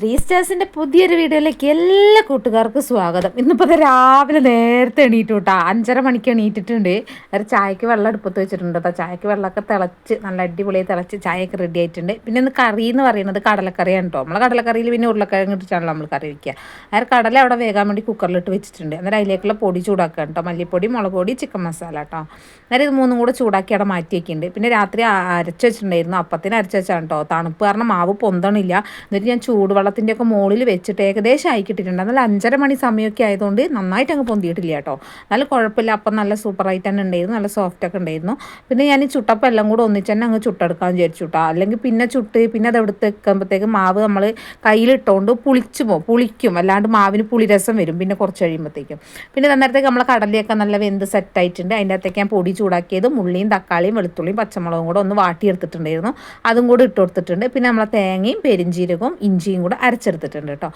Three സ്റ്റാർസിന്റെ പുതിയൊരു വീഡിയോയിലേക്ക് എല്ലാ കൂട്ടുകാർക്കും സ്വാഗതം. ഇന്നിപ്പോൾ രാവിലെ നേരത്തെ എണീറ്റു കേട്ടോ അഞ്ചര മണിക്ക് എണീറ്റിട്ടുണ്ട്. ഒരു ചായക്ക് വെള്ളം അടുപ്പത്ത് വെച്ചിട്ടുണ്ട് കേട്ടോ ചായക്ക് വെള്ളമൊക്കെ തിളച്ച് നല്ല അടിപൊളിയായി തിളച്ച് ചായയൊക്കെ റെഡി ആയിട്ടുണ്ട്. പിന്നെ ഇന്ന് കറി എന്ന് പറയുന്നത് കടലക്കറിയാണ് കേട്ടോ നമ്മൾ കടലക്കറിയിൽ പിന്നെ ഉരുളക്കിഴങ്ങ് ഇട്ടിട്ടാണല്ലോ നമ്മൾ കറി വയ്ക്കുക അതായത് കടല അവിടെ വേകാൻ വേണ്ടി കുക്കറിലിട്ട് വെച്ചിട്ടുണ്ട്. അന്നേരം അതിലേക്കുള്ള പൊടി ചൂടാക്കുക കേട്ടോ മല്ലിപ്പൊടി മുളക് പൊടി ചിക്കൻ മസാല കേട്ടോ അന്നേരം ഇത് മൂന്നും കൂടെ ചൂടാക്കി അവിടെ മാറ്റി വയ്ക്കുന്നുണ്ട് പിന്നെ രാത്രി അരച്ച് വെച്ചിട്ടുണ്ടായിരുന്നു. അപ്പത്തിന് അരച്ച് വെച്ചാണ് കേട്ടോ തണുപ്പ് കാരണം മാവ് പൊന്തണില്ല. എന്നിട്ട് ഞാൻ ചൂടുവെള്ളം വെള്ളത്തിന്റെ ഒക്കെ മുകളിൽ വെച്ചിട്ട് ഏകദേശം ആയി കിട്ടിയിട്ടുണ്ട്. എന്നാൽ അഞ്ചര മണി സമയമൊക്കെ ആയതുകൊണ്ട് നന്നായിട്ട് അങ്ങ് പൊന്തിയിട്ടില്ല കേട്ടോ. നല്ല കുഴപ്പമില്ല. അപ്പം നല്ല സൂപ്പറായിട്ട് തന്നെ ഉണ്ടായിരുന്നു. നല്ല സോഫ്റ്റ് ഒക്കെ ഉണ്ടായിരുന്നു. പിന്നെ ഞാൻ ഈ ചുട്ടപ്പം എല്ലാം കൂടെ ഒന്നിച്ച് തന്നെ അങ്ങ് ചുട്ടെടുക്കാമെന്ന് വിചാരിച്ചു കേട്ടോ. അല്ലെങ്കിൽ പിന്നെ ചുട്ട് പിന്നെ അത് എടുത്ത് വെക്കുമ്പോഴത്തേക്ക് മാവ് നമ്മൾ കയ്യിലിട്ടുകൊണ്ട് പുളിച്ചു പോകും പുളിക്കും. അല്ലാണ്ട് മാവിന് പുളിരസം വരും. പിന്നെ കുറച്ച് കഴിയുമ്പോഴത്തേക്കും. പിന്നെ അന്നേരത്തേക്ക് നമ്മൾ കടലയൊക്കെ നല്ല വെന്ത് സെറ്റായിട്ടുണ്ട് അതിന്റെ അകത്തേക്ക് ഞാൻ പൊടി ചൂടാക്കിയത് മുള്ളിയും തക്കാളിയും വെളുത്തുള്ളിയും പച്ചമുളകും കൂടെ ഒന്ന് വാട്ടിയെടുത്തിട്ടുണ്ടായിരുന്നു. അതും കൂടെ ഇട്ട് കൊടുത്തിട്ടുണ്ട്. പിന്നെ നമ്മളെ തേങ്ങയും പെരിഞ്ചീരകവും ഇഞ്ചിയും കൂടെ അരച്ചെടുത്തിട്ടുണ്ട് കേട്ടോ.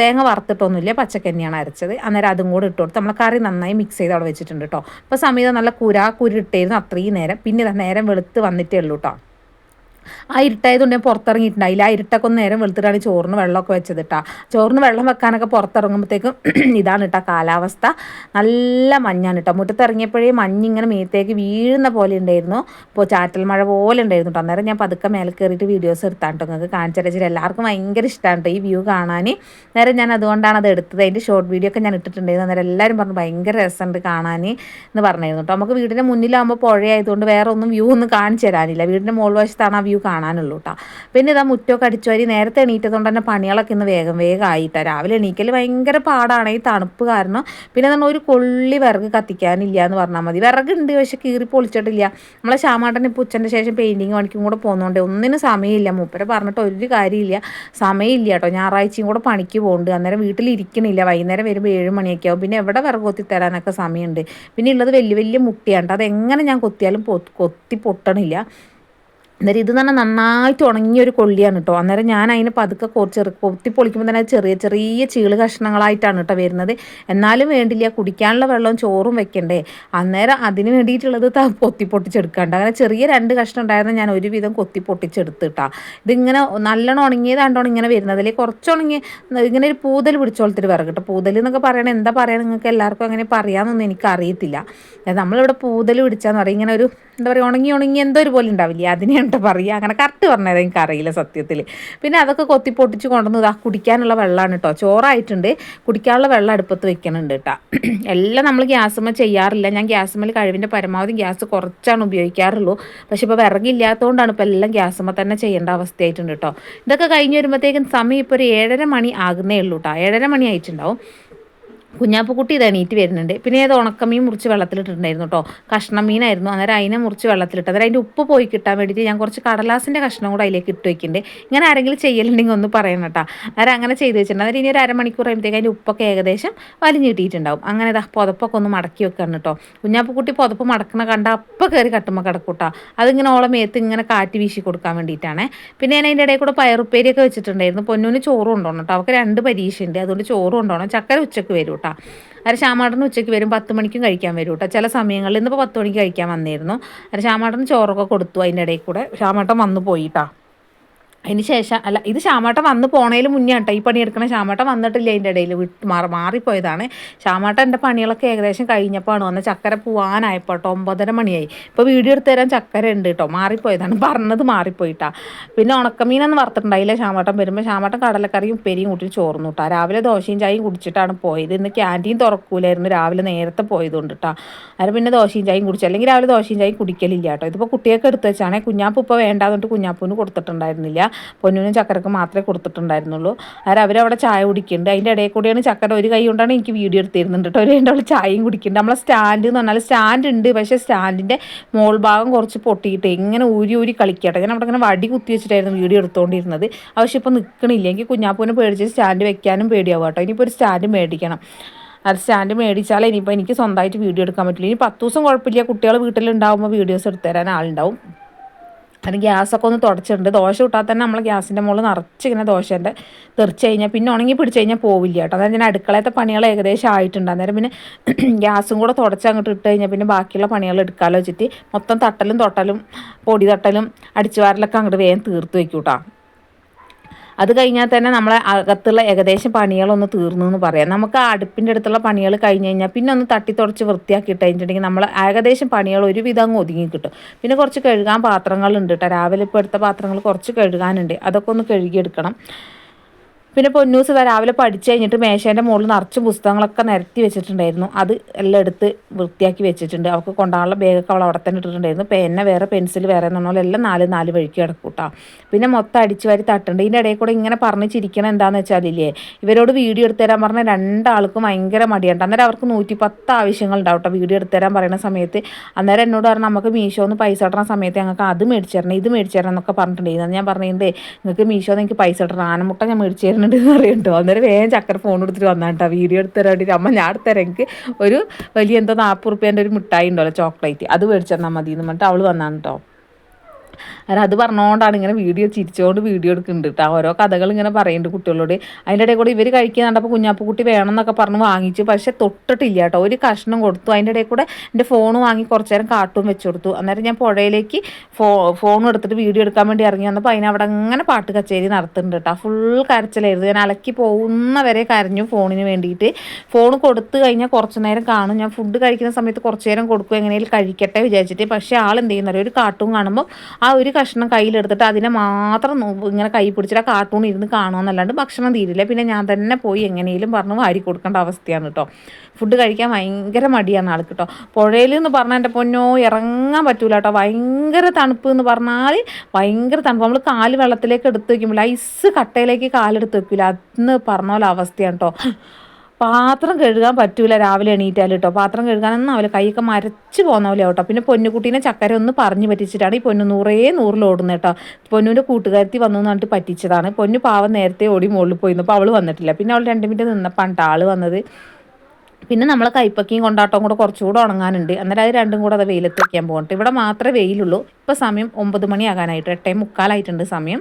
തേങ്ങ വറുത്തിട്ടൊന്നുമില്ല പച്ചക്കന്നിയാണ് അരച്ചത്. അന്നേരം അതും കൂടെ ഇട്ട് കൊടുത്ത് നമ്മൾ കറി നന്നായി മിക്സ് ചെയ്ത് അവിടെ വെച്ചിട്ടുണ്ട് കേട്ടോ. അപ്പോൾ സമയത്ത് നല്ല കുരാ കുരുട്ടായിരുന്നു അത്രയും നേരം. പിന്നെ നേരം വെളുത്ത് വന്നിട്ടേ ഉള്ളൂ കേട്ടോ. ആ ഇരുട്ടായതുകൊണ്ട് ഞാൻ പുറത്തിറങ്ങിയിട്ടുണ്ടായില്ല ആ ഇരുട്ടൊക്കെ ഒന്ന് നേരം വെളുത്തിട്ടാണ് ചോറിന് വെള്ളമൊക്കെ വെച്ചത് കേട്ടോ ചോറിന് വെള്ളം വെക്കാനൊക്കെ പുറത്തിറങ്ങുമ്പോഴത്തേക്കും ഇതാണ് കേട്ടോ കാലാവസ്ഥ. നല്ല മഞ്ഞാണ് കേട്ടോ മുറ്റത്തിറങ്ങിയപ്പോഴേ മഞ്ഞിങ്ങനെ മേത്തേക്ക് വീഴുന്ന പോലെ ഉണ്ടായിരുന്നു. ഇപ്പോൾ ചാറ്റൽ മഴ പോലെ ഉണ്ടായിരുന്നു കേട്ടോ അന്നേരം ഞാൻ പതുക്കെ മേലെ കയറിയിട്ട് വീഡിയോസ് എടുത്താൽ കേട്ടോ നിങ്ങൾക്ക് കാണിച്ചു എല്ലാവർക്കും ഭയങ്കര ഇഷ്ടമാണ് കേട്ടോ ഈ വ്യൂ കാണാൻ നേരം ഞാൻ അതുകൊണ്ടാണ് അത് എടുത്തത്. അതിന്റെ ഷോർട്ട് വീഡിയോ ഒക്കെ ഞാൻ ഇട്ടിട്ടുണ്ടായിരുന്നു. അന്നേരം എല്ലാവരും പറഞ്ഞു ഭയങ്കര രസമുണ്ട് കാണാൻ എന്ന് പറഞ്ഞായിരുന്നു കേട്ടോ നമുക്ക് വീടിന്റെ മുന്നിലാകുമ്പോൾ പുഴയായതുകൊണ്ട് വേറെ ഒന്നും വ്യൂ ഒന്നും കാണിച്ചു തരാനില്ല. വീടിന്റെ മോൾ വശത്താണ് ആ വ്യൂ കാണാനുള്ളൂ കേട്ടോ പിന്നെ ഇതാ മുറ്റമൊക്കെ അടിച്ചുവരി നേരത്തെ എണീറ്റതുകൊണ്ട് തന്നെ പണികളൊക്കെ ഇന്ന് വേഗം വേഗം ആയിട്ടാണ് രാവിലെ എണീക്കൽ ഭയങ്കര പാടാണ് ഈ തണുപ്പ് കാരണം. പിന്നെ തന്നെ ഒരു കൊള്ളി വിറക് കത്തിക്കാനില്ല എന്ന് പറഞ്ഞാൽ മതി. വിറകുണ്ട് പക്ഷെ കീറി പൊളിച്ചിട്ടില്ല. നമ്മളെ ശ്യാമാട്ടൻ ഇപ്പോൾ ഉച്ചന്റെ ശേഷം പെയിന്റിങ് പണിക്കും കൂടെ പോകുന്നതുകൊണ്ട് ഒന്നിനും സമയമില്ല. മൂപ്പരെ പറഞ്ഞിട്ട് ഒരു കാര്യമില്ല. സമയമില്ല കേട്ടോ ഞായറാഴ്ചയും കൂടെ പണിക്ക് പോകുന്നുണ്ട് അന്നേരം വീട്ടിലിരിക്കണില്ല. വൈകുന്നേരം വരുമ്പോൾ ഏഴ് മണിയൊക്കെ ആവും. പിന്നെ എവിടെ വിറക് കൊത്തി തരാനൊക്കെ സമയമുണ്ട്. പിന്നെ ഉള്ളത് വലിയ വലിയ മുട്ടിയാണ് എങ്ങനെ ഞാൻ കൊത്തിയാലും കൊത്തി പൊട്ടണില്ല. അന്നേരം ഇത് തന്നെ നന്നായിട്ട് ഉണങ്ങിയ ഒരു കൊള്ളിയാണ് കേട്ടോ അന്നേരം ഞാൻ അതിന് പതുക്കെ കുറച്ച് കൊത്തി പൊളിക്കുമ്പോൾ തന്നെ ചെറിയ ചെറിയ ചീൾ കഷ്ണങ്ങളായിട്ടാണ് കേട്ടോ വരുന്നത്. എന്നാലും വേണ്ടില്ല കുടിക്കാനുള്ള വെള്ളവും ചോറും വെക്കണ്ടേ. അന്നേരം അതിന് വേണ്ടിയിട്ടുള്ളത് കൊത്തി പൊട്ടിച്ചെടുക്കാണ്ട്. അങ്ങനെ ചെറിയ രണ്ട് കഷ്ണം ഉണ്ടായിരുന്ന ഞാൻ ഒരുവിധം കൊത്തി പൊട്ടിച്ചെടുത്ത് കേട്ടാ ഇതിങ്ങനെ നല്ലോണം ഉണങ്ങിയതാണ്ടോണം ഇങ്ങനെ വരുന്നത്. അല്ലെങ്കിൽ കുറച്ച് ഉണങ്ങി ഇങ്ങനെ ഒരു പൂതൽ പിടിച്ചോളത്തിട്ട് വിറക് കേട്ടോ പൂതൽ എന്നൊക്കെ പറയണത് എന്താ പറയുക നിങ്ങൾക്ക് എല്ലാവർക്കും അങ്ങനെ പറയാമെന്നൊന്നും എനിക്ക് അറിയത്തില്ല നമ്മളിവിടെ പൂതൽ പിടിച്ചാന്ന് പറയും. ഇങ്ങനെ ഒരു എന്താ പറയുക ഉണങ്ങി ഉണങ്ങി എന്തോ ഒരു പോലെ ഉണ്ടാവില്ലേ? അതിനെയാണ് പറയുക. അങ്ങനെ കറക്റ്റ് പറഞ്ഞത് എനിക്ക് അറിയില്ല സത്യത്തിൽ പിന്നെ അതൊക്കെ കൊത്തി പൊട്ടിച്ച് കൊണ്ടുവന്ന് ഇതാ കുടിക്കാനുള്ള വെള്ളമാണ് കേട്ടോ ചോറായിട്ടുണ്ട്. കുടിക്കാനുള്ള വെള്ളം അടുപ്പത്ത് വെക്കണുണ്ട് കേട്ടോ എല്ലാം നമ്മൾ ഗ്യാസുമ്മ ചെയ്യാറില്ല. ഞാൻ ഗ്യാസുമ്മൽ കഴിവിന്റെ പരമാവധി ഗ്യാസ് കുറച്ചാണ് ഉപയോഗിക്കാറുള്ളൂ. പക്ഷെ ഇപ്പോൾ വിറകില്ലാത്തതുകൊണ്ടാണ് ഇപ്പോൾ എല്ലാം ഗ്യാസുമ്മ തന്നെ ചെയ്യേണ്ട അവസ്ഥയായിട്ടുണ്ട് കേട്ടോ ഇതൊക്കെ കഴിഞ്ഞ് വരുമ്പോഴത്തേക്കും സമയം ഇപ്പോൾ ഒരു ഏഴര മണി ആകുന്നേ ഉള്ളൂ കേട്ടോ ഏഴര മണി ആയിട്ടുണ്ടാവും. കുഞ്ഞാപ്പുക്കുട്ടി ഇത് എണീറ്റ് വരുന്നുണ്ട്. പിന്നെ ഏത് ഉണക്കമീൻ മുറിച്ച് വെള്ളത്തിലിട്ടിട്ടുണ്ടായിരുന്നു കേട്ടോ. കഷ്ണം മീനായിരുന്നു. അന്നേരം അതിനെ മുറിച്ച് വെള്ളത്തിലിട്ട്. അന്നേരം അതിന്റെ ഉപ്പ് പോയി കിട്ടാൻ വേണ്ടിയിട്ട് ഞാൻ കുറച്ച് കടലാസിന്റെ കഷ്ണം കൂടെ അതിലേക്ക് ഇട്ട് വയ്ക്കുന്നുണ്ട് ഇങ്ങനെ ആരെങ്കിലും ചെയ്യലുണ്ടെങ്കിൽ ഒന്ന് പറയണം കേട്ടോ. അന്നേരം അങ്ങനെ ചെയ്ത് വെച്ചിട്ടുണ്ട്. അന്നേരം ഇനി ഒരു അരമണിക്കൂർ കഴിയുമ്പോഴത്തേക്ക് അതിന്റെ ഉപ്പൊക്കെ ഏകദേശം വലിഞ്ഞ് കിട്ടിയിട്ടുണ്ടാവും. അങ്ങനെ ഇതാ പുതപ്പൊക്കെ ഒന്ന് മടക്കി വെക്കണം കേട്ടോ. കുഞ്ഞാപ്പുക്കുട്ടി പുതപ്പ് മടക്കണ കണ്ട അപ്പം കയറി കട്ടുമ്പോൾ കിടക്കൂട്ടോ അതിങ്ങനെ ഓളം മേത്ത് ഇങ്ങനെ കാറ്റ് വീശി കൊടുക്കാൻ വേണ്ടിയിട്ടാണ്. പിന്നെ ഞാൻ അതിന്റെ ഇടയിൽ കൂടെ പയറുപ്പേരിയൊക്കെ വെച്ചിട്ടുണ്ടായിരുന്നു. പൊന്നൂന് ചോറും ഉണ്ടോണം കേട്ടോ. അവർക്ക് രണ്ട് പരീക്ഷ ഉണ്ട് അതുകൊണ്ട് ചോറും ഉണ്ടോണം ചക്കര ഉച്ചയ്ക്ക് വരും കേട്ടോ. അര ശ്യാമാട്ടന് ഉച്ചയ്ക്ക് വരും പത്ത് മണിക്കും കഴിക്കാൻ വരും കേട്ടോ. ചില സമയങ്ങളിൽ ഇന്നിപ്പോൾ പത്ത് മണിക്ക് കഴിക്കാൻ വന്നിരുന്നു. അര ശ്യാമാട്ടന് ചോറൊക്കെ കൊടുത്തു അതിന്റെ ഇടയിൽ കൂടെ. ശ്യാമാട്ടൻ വന്നു പോയിട്ടാ അതിന് ശേഷം അല്ല ഇത് ശ്യാമാട്ടം വന്ന് പോണേൽ മുന്നേ കേട്ടോ ഈ പണിയെടുക്കണ ശ്യാമാട്ടം വന്നിട്ടില്ല അതിന്റെ ഇടയിൽ വിട്ട് മാറി മാറിപ്പോയതാണ്. ശ്യാമാട്ടം എന്റെ പണികളൊക്കെ ഏകദേശം കഴിഞ്ഞപ്പോഴാണ് വന്ന് ചക്കര പോകാനായപ്പോൾ കേട്ടോ ഒമ്പതര മണിയായി. ഇപ്പോൾ വീഡിയോ എടുത്ത് തരാൻ ചക്കര ഉണ്ട് കേട്ടോ മാറിപ്പോയതാണ്. പറഞ്ഞത് മാറിപ്പോയിട്ടാ. പിന്നെ ഉണക്കമീനൊന്നും വറുത്തിട്ടുണ്ടായില്ല ശ്യാമാട്ടം വരുമ്പോൾ ശ്യാമാട്ടം കടലക്കറിയും ഉപ്പേരിയും കൂട്ടി ചോർന്നു കേട്ടോ രാവിലെ ദോശയും ചായയും കുടിച്ചിട്ടാണ് പോയത്. ഇന്ന് ക്യാന്റീൻ തുറക്കൂലായിരുന്നു. രാവിലെ നേരത്തെ പോയതുകൊണ്ട് കേട്ടോ അത് പിന്നെ ദോശയും ചായയും കുടിച്ചു. അല്ലെങ്കിൽ രാവിലെ ദോശയും ചായയും കുടിക്കലില്ല കേട്ടോ ഇതിപ്പോൾ കുട്ടിയൊക്കെ എടുത്ത് വെച്ചാണെങ്കിൽ കുഞ്ഞാപ്പ് ഇപ്പോൾ വേണ്ടാന്നിട്ട് കുഞ്ഞാപ്പൂന് കൊടുത്തിട്ടുണ്ടായിരുന്നില്ല. പൊന്നിനും ചക്കരക്കും മാത്രമേ കൊടുത്തിട്ടുണ്ടായിരുന്നുള്ളൂ. അതായത് അവരവിടെ ചായ കുടിക്കുന്നുണ്ട്. അതിന്റെ ഇടയിൽ കൂടിയാണ് ചക്കര ഒരു കൈ കൊണ്ടാണ് എനിക്ക് വീഡിയോ എടുത്തിരുന്നുണ്ട് കേട്ടോ. ഒരു അവിടെ ചായയും കുടിക്കുന്നുണ്ട്. നമ്മളെ സ്റ്റാൻഡ് എന്ന് പറഞ്ഞാൽ സ്റ്റാൻഡ് ഉണ്ട്. പക്ഷേ സ്റ്റാൻഡിന്റെ മോൾ ഭാഗം കുറച്ച് പൊട്ടിയിട്ട് ഇങ്ങനെ ഊരി ഊരി കളിക്കട്ടെ. ഞാൻ അവിടെ ഇങ്ങനെ വടി കുത്തി വെച്ചിട്ടായിരുന്നു വീഡിയോ എടുത്തുകൊണ്ടിരുന്നത് പക്ഷേ ഇപ്പോൾ നിൽക്കണില്ല എനിക്ക് കുഞ്ഞാപ്പൂനെ പേടിച്ച് സ്റ്റാൻഡ് വെക്കാനും പേടിയാവും കേട്ടോ. ഇനിയിപ്പോൾ ഒരു സ്റ്റാൻഡ് മേടിക്കണം. അത് സ്റ്റാൻഡ് മേടിച്ചാൽ ഇനിയിപ്പോൾ എനിക്ക് സ്വന്തമായിട്ട് വീഡിയോ എടുക്കാൻ പറ്റില്ല ഇനി പത്ത് ദിവസം കുഴപ്പമില്ല. കുട്ടികൾ വീട്ടിലുണ്ടാകുമ്പോൾ വീഡിയോസ് എടുത്തു തരാൻ ആളുണ്ടാവും. അത് ഗ്യാസൊക്കെ ഒന്ന് തുടച്ചിട്ടുണ്ട്. ദോശ ഇട്ടാൽ തന്നെ നമ്മൾ ഗ്യാസിന്റെ മുകളിൽ നിറച്ച് ഇങ്ങനെ ദോശേന്റെ തെറിച്ച് കഴിഞ്ഞാൽ പിന്നെ ഉണങ്ങി പിടിച്ച് കഴിഞ്ഞാൽ പോവില്ല കേട്ടോ. അതായത് ഞാൻ അടുക്കളത്തെ പണികൾ ഏകദേശം ആയിട്ടുണ്ട്. അന്നേരം പിന്നെ ഗ്യാസും കൂടെ തുടച്ച് അങ്ങോട്ട് ഇട്ട് കഴിഞ്ഞാൽ പിന്നെ ബാക്കിയുള്ള പണികൾ എടുക്കാമല്ലോ വെച്ചിട്ട്. മൊത്തം തട്ടലും തൊട്ടലും പൊടി തട്ടലും അടിച്ചുവാരലൊക്കെ അങ്ങോട്ട് വേഗം തീർത്ത് വയ്ക്കൂട്ടാ അത് കഴിഞ്ഞാൽ തന്നെ നമ്മളെ അകത്തുള്ള ഏകദേശം പണികളൊന്ന് തീർന്നു എന്ന് പറയാം. നമുക്ക് ആ അടുപ്പിന്റെ അടുത്തുള്ള പണികൾ കഴിഞ്ഞ് കഴിഞ്ഞാൽ പിന്നെ ഒന്ന് തട്ടി തുടച്ച് വൃത്തിയാക്കി കഴിഞ്ഞിട്ടുണ്ടെങ്കിൽ നമ്മൾ ഏകദേശം പണികൾ ഒരുവിധം അങ്ങ് ഒതുങ്ങി കിട്ടും. പിന്നെ കുറച്ച് കഴുകാൻ പാത്രങ്ങളുണ്ട് കേട്ടോ. രാവിലെ ഇപ്പോൾ എടുത്ത പാത്രങ്ങൾ കുറച്ച് കഴുകാനുണ്ട്. അതൊക്കെ ഒന്ന് കഴുകിയെടുക്കണം. പിന്നെ പൊന്നൂസ് രാവിലെ പഠിച്ചു കഴിഞ്ഞിട്ട് മേശേന്റെ മുകളിൽ നിറച്ച് പുസ്തകങ്ങളൊക്കെ നിരത്തി വെച്ചിട്ടുണ്ടായിരുന്നു. അത് എല്ലാം എടുത്ത് വൃത്തിയാക്കി വെച്ചിട്ടുണ്ട്. അവൾക്ക് കൊണ്ടാണുള്ള ബാഗൊക്കെ അവൾ അവിടെ തന്നെ ഇട്ടിട്ടുണ്ടായിരുന്നു. പേന വേറെ പെൻസിൽ വേറെ എന്നുള്ള എല്ലാം നാല് നാല് വഴിക്ക് കിടക്കും പിന്നെ മൊത്തം അടിച്ചു വാരി തട്ടുണ്ട്. ഇതിന്റെ ഇടയിൽ കൂടെ ഇങ്ങനെ പറഞ്ഞ് ചിരിക്കണം എന്താണെന്ന് വെച്ചാലില്ലേ ഇവരോട് വീഡിയോ എടുത്തു തരാൻ പറഞ്ഞാൽ രണ്ടാൾക്കും ഭയങ്കര മടിയുണ്ട് അന്നേരം അവർക്ക് നൂറ്റി പത്ത് ആവശ്യങ്ങളുണ്ടാവും വീഡിയോ എടുത്തു തരാൻ പറയുന്ന സമയത്ത്. അന്നേരം എന്നോട് പറഞ്ഞാൽ നമുക്ക് മീഷോന്ന് പൈസ ഇടുന്ന സമയത്ത് ഞങ്ങൾക്ക് അത് മേടിച്ചു തരണം ഇത് മേടിച്ചു തരണം എന്നൊക്കെ പറഞ്ഞിട്ടുണ്ടായിരുന്നു. ഞാൻ പറഞ്ഞിട്ടുണ്ട് നിങ്ങൾക്ക് മീഷോന്ന് നിങ്ങൾക്ക് പൈസ ഇടണം. ആനമുട്ട ഞാൻ മേടിച്ചു തരുന്നുണ്ട് എന്ന് പറയുന്നുണ്ടോ അന്നേരം വേഗം ചക്കര ഫോൺ എടുത്തിട്ട് വന്നാട്ടോ. വീഡിയോ എടുത്ത് തരാൻ അമ്മ ഞാൻ എടുത്തരാം. എനിക്ക് ഒരു വലിയ എന്തോ നാൽപ്പത് റുപ്യേന്റെ ഒരു മിഠായി ഉണ്ടല്ലോ ചോക്ലേറ്റ്. അത് മേടിച്ചു തന്നാൽ മതി എന്ന് പറഞ്ഞിട്ട് അവൾ വന്നാണ് കേട്ടോ അത് പറഞ്ഞുകൊണ്ടാണ് ഇങ്ങനെ വീഡിയോ ചിരിച്ചുകൊണ്ട് വീഡിയോ എടുക്കുന്നുണ്ട് കേട്ടോ ഓരോ കഥകൾ ഇങ്ങനെ പറയുന്നുണ്ട് കുട്ടികളോട്. അതിന്റെ ഇടയിൽ കൂടെ ഇവർ കഴിക്കുന്നുണ്ടപ്പോൾ കുഞ്ഞാപ്പുക്കുട്ടി വേണം എന്നൊക്കെ പറഞ്ഞ് വാങ്ങിച്ചു. പക്ഷേ തൊട്ടിട്ടില്ല കേട്ടോ ഒരു കഷ്ണം കൊടുത്തു. അതിന്റെ ഇടയിൽ കൂടെ എന്റെ ഫോൺ വാങ്ങി കുറച്ച് നേരം കാട്ടും വെച്ചു കൊടുത്തു. അന്നേരം ഞാൻ പുഴയിലേക്ക് ഫോ ഫോൺ എടുത്തിട്ട് വീഡിയോ എടുക്കാൻ വേണ്ടി ഇറങ്ങി വന്നപ്പോൾ അതിനവിടെ അങ്ങനെ പാട്ട് കച്ചേരി നടത്തുന്നുണ്ട് കേട്ടോ ഫുൾ കരച്ചിലായിരുന്നു. ഞാൻ അലക്കി പോകുന്നവരെ കരഞ്ഞു ഫോണിന് വേണ്ടിയിട്ട്. ഫോൺ കൊടുത്തു കഴിഞ്ഞാൽ കുറച്ച് നേരം കാണും. ഞാൻ ഫുഡ് കഴിക്കുന്ന സമയത്ത് കുറച്ച് നേരം കൊടുക്കും. എങ്ങനെയും കഴിക്കട്ടെ വിചാരിച്ചിട്ട്. പക്ഷേ ആൾ എന്ത് ചെയ്യുന്നറിയോ ഒരു കാർട്ടൂൺ കാണുമ്പോൾ ആ ഒരു കഷ്ണം കയ്യിലെടുത്തിട്ട് അതിനെ മാത്രം ഇങ്ങനെ കൈ പിടിച്ചിട്ട് ആ കാർട്ടൂൺ ഇരുന്ന് കാണുമെന്നല്ലാണ്ട് ഭക്ഷണം തീരില്ല. പിന്നെ ഞാൻ തന്നെ പോയി എങ്ങനെയും പറഞ്ഞു വാരി കൊടുക്കേണ്ട അവസ്ഥയാണ് കേട്ടോ ഫുഡ് കഴിക്കാൻ ഭയങ്കര മടിയാണ് ആൾക്ക് കേട്ടോ പുഴയിൽ എന്ന് പറഞ്ഞാൽ എന്റെ പൊന്നോ ഇറങ്ങാൻ പറ്റൂല കേട്ടോ ഭയങ്കര തണുപ്പ് എന്ന് പറഞ്ഞാൽ ഭയങ്കര തണുപ്പ്. നമ്മൾ കാൽ വെള്ളത്തിലേക്ക് എടുത്ത് വയ്ക്കുമ്പോൾ ഐസ് കട്ടയിലേക്ക് കാലെടുത്ത് വെക്കില്ല അന്ന് പറഞ്ഞ പോലെ അവസ്ഥയാണ് കേട്ടോ പാത്രം കഴുകാൻ പറ്റൂല രാവിലെ എണീറ്റാൽ കേട്ടോ പാത്രം കഴുകാനൊന്നും അവൾ കൈയൊക്കെ മരച്ച് പോകുന്ന പോലെ കേട്ടോ പിന്നെ പൊന്നുകുട്ടീനെ ചക്കര ഒന്ന് പറഞ്ഞു പറ്റിച്ചിട്ടാണ് ഈ പൊന്നു നൂറേ നൂറിലോടുന്നത് കേട്ടോ പൊന്നുവിന്റെ കൂട്ടുകാരത്തി വന്നു പറഞ്ഞിട്ട് പറ്റിച്ചതാണ്. പൊന്നു പാവം നേരത്തെ ഓടി മുകളിൽ പോയിരുന്നപ്പോൾ അവൾ വന്നിട്ടില്ല. പിന്നെ അവൾ രണ്ട് മിനിറ്റ് നിന്നപ്പോൾ ആൾ വന്നത്. പിന്നെ നമ്മൾ കൈപ്പക്കിയും കൊണ്ടാട്ടവും കൂടെ കുറച്ചുകൂടെ ഉണങ്ങാനുണ്ട്. അന്നേരം അത് രണ്ടും കൂടെ അത് വെയിലത്ത് വെക്കാൻ പോകട്ടെ ഇവിടെ മാത്രമേ വെയിലുള്ളൂ. ഇപ്പോൾ സമയം ഒമ്പത് മണിയാകാനായിട്ട്. എട്ടേ മുക്കാലായിട്ടുണ്ട് സമയം.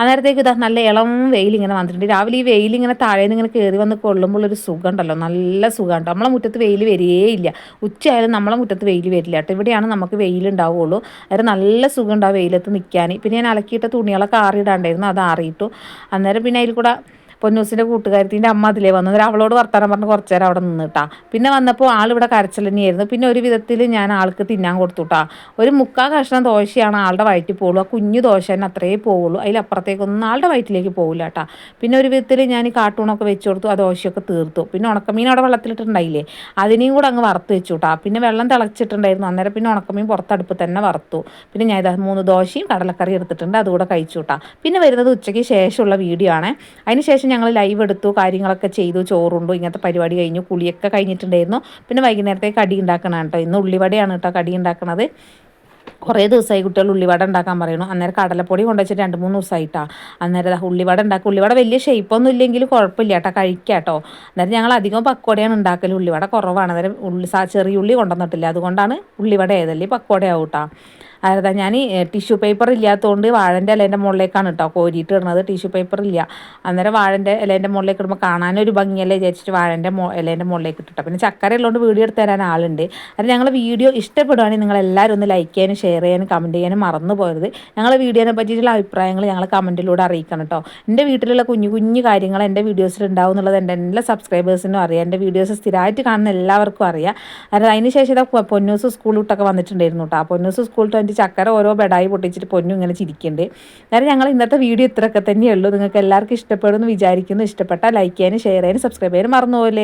അന്നേരത്തേക്ക് ഇതാ നല്ല ഇളം വെയിൽ ഇങ്ങനെ വന്നിട്ടുണ്ട്. രാവിലെ ഈ വെയിൽ ഇങ്ങനെ താഴേന്ന് ഇങ്ങനെ കയറി വന്ന് കൊള്ളുമ്പോൾ ഒരു സുഖം ഉണ്ടല്ലോ നല്ല സുഖമുണ്ട്. നമ്മളെ മുറ്റത്ത് വെയിൽ വരികയില്ല ഉച്ചയായാലും നമ്മളെ മുറ്റത്ത് വെയിൽ വരില്ല കേട്ടോ. ഇവിടെയാണ് നമുക്ക് വെയിൽ ഉണ്ടാവുകയുള്ളൂ അന്നേരം നല്ല സുഖം ഉണ്ടാവും വെയിലത്ത് നിൽക്കാൻ. പിന്നെ ഞാൻ അലക്കിയിട്ട തുണികളൊക്കെ ആറിയിടാണ്ടായിരുന്നു. അത് ആറിയിട്ടു. അന്നേരം പിന്നെ അതിൽ കൂടെ പൊന്നൂസിന്റെ കൂട്ടുകാരത്തിന്റെ അമ്മ അതിലേ വന്നു. അന്നേരം അവളോട് വർത്താനം പറഞ്ഞ് കുറച്ച് നേരം അവിടെ നിന്നിട്ടാ പിന്നെ വന്നപ്പോൾ ആളിവിടെ കരച്ചിൽ തന്നെയായിരുന്നു പിന്നെ ഒരു വിധത്തിൽ ഞാൻ ആൾക്ക് തിന്നാൻ കൊടുത്തുട്ടാ ഒരു മുക്കാൽ കഷ്ണം ദോശയാണ് ആളുടെ വയറ്റിൽ പോകുള്ളൂ ആ കുഞ്ഞു ദോശ തന്നെ അത്രയേ പോവുള്ളൂ. അതിലപ്പുറത്തേക്കൊന്നും ആളുടെ വയറ്റിലേക്ക് പോകില്ല കേട്ടാ പിന്നെ ഒരു വിധത്തിൽ ഞാൻ ഈ കാർട്ടൂണൊക്കെ വെച്ച് കൊടുത്തു. ആ ദോശയൊക്കെ തീർത്തു. പിന്നെ ഉണക്കമീൻ അവിടെ വെള്ളത്തിലിട്ടുണ്ടായില്ലേ? അതിനെയും കൂടെ അങ്ങ് വറുത്ത് വെച്ചുട്ടാ പിന്നെ വെള്ളം തിളച്ചിട്ടുണ്ടായിരുന്നു. അന്നേരം പിന്നെ ഉണക്കമീൻ പുറത്തടുപ്പ് തന്നെ വറുത്തു. പിന്നെ ഞാൻ ഇതാ മൂന്ന് ദോശയും കടലക്കറി എടുത്തിട്ടുണ്ട്. അതുകൂടെ കഴിച്ചു കേട്ടാ പിന്നെ വരുന്നത് ഉച്ചയ്ക്ക് ശേഷമുള്ള വീഡിയോ ആണ്. അതിന് ശേഷം ഞങ്ങൾ ലൈവ് എടുത്തു കാര്യങ്ങളൊക്കെ ചെയ്തു ചോറുണ്ടു ഇങ്ങനത്തെ പരിപാടി കഴിഞ്ഞു കുളിയൊക്കെ കഴിഞ്ഞിട്ടുണ്ടായിരുന്നു. പിന്നെ വൈകുന്നേരത്തേക്ക് കടി ഉണ്ടാക്കണം കേട്ടോ ഇന്ന് ഉള്ളിവടയാണ് കേട്ടോ കടി ഉണ്ടാക്കണത്. കുറേ ദിവസമായി കുട്ടികൾ ഉള്ളിവട ഉണ്ടാക്കാൻ പറയുന്നു. അന്നേരം കടലപ്പൊടി കൊണ്ടുവച്ചിട്ട് രണ്ട് മൂന്ന് ദിവസമായിട്ടാണ് അന്നേരം ഉള്ളിവട ഉണ്ടാക്കും. ഉള്ളിവട വലിയ ഷേപ്പൊന്നും ഇല്ലെങ്കിലും കുഴപ്പമില്ല കേട്ടോ കഴിക്കാം കേട്ടോ അന്നേരം ഞങ്ങൾ അധികം പക്കോടയാണ് ഉണ്ടാക്കൽ ഉള്ളിവട കുറവാണ്. അന്നേരം ഉള്ളി ചെറിയ ഉള്ളി കൊണ്ടുവന്നിട്ടില്ല. അതുകൊണ്ടാണ് ഉള്ളിവട ഏതല്ലേ പക്കോടയാവും കേട്ടോ അതാ ഞാൻ ടിഷ്യൂ പേപ്പർ ഇല്ലാത്തതുകൊണ്ട് വാഴന്റെ ഇലേന്റെ മുകളിലേക്കാണ് കേട്ടോ കോരിയിട്ട് ഇടുന്നത്. ടിഷ്യൂ പേപ്പർ ഇല്ല. അന്നേരം വാഴന്റെ ഇലേന്റെ മുകളിലേക്ക് ഇടുമ്പോൾ കാണാനൊരു ഭംഗിയല്ലേ വിചാരിച്ചിട്ട് വാഴന്റെ മോ ഇലേന്റെ മുകളിലേക്ക് ഇട്ടിട്ട്. പിന്നെ ചക്കര ഉള്ളതുകൊണ്ട് വീഡിയോ എടുത്ത് തരാൻ ആളുണ്ട്. അത് ഞങ്ങൾ വീഡിയോ ഇഷ്ടപ്പെടുവാണെങ്കിൽ നിങ്ങൾ എല്ലാവരും ഒന്ന് ലൈക്ക് ചെയ്യാനും ഷെയർ ചെയ്യാനും കമന്റ് ചെയ്യാനും മറന്നു പോയത് ഞങ്ങൾ വീഡിയോനെ പറ്റിയിട്ടുള്ള അഭിപ്രായങ്ങൾ ഞങ്ങൾ കമന്റിലൂടെ അറിയിക്കണം കേട്ടോ എന്റെ വീട്ടിലുള്ള കുഞ്ഞു കുഞ്ഞു കാര്യങ്ങൾ എന്റെ വീഡിയോസിൽ ഉണ്ടാവും എന്നുള്ളത് എന്റെ എല്ലാ സബ്സ്ക്രൈബേഴ്സിനും അറിയാം. എന്റെ വീഡിയോസ് സ്ഥിരമായിട്ട് കാണുന്ന എല്ലാവർക്കും അറിയാം. അതായത് അതിന് ശേഷം ഇതാ പൊന്നൂസ് സ്കൂൾ വിട്ടൊക്കെ വന്നിട്ടുണ്ടായിരുന്നു കേട്ടോ ആ പൊന്നൂസ് സ്കൂൾ ട്വന്റി ചക്കര ഓരോ ബെഡായി പൊട്ടിച്ചിട്ട് പൊന്നും ഇങ്ങനെ ചിരിക്കുന്നുണ്ട് അന്നേരം ഞങ്ങൾ ഇന്നത്തെ വീഡിയോ ഇത്രയൊക്കെ തന്നെയുള്ളൂ നിങ്ങൾക്ക് എല്ലാവർക്കും ഇഷ്ടപ്പെടുമെന്ന് വിചാരിക്കുന്നു. ഇഷ്ടപ്പെട്ടാൽ ലൈക്ക് ചെയ്യാനും ഷെയർ ചെയ്യാനും സബ്സ്ക്രൈബ് ചെയ്യാനും മറന്നുപോലെ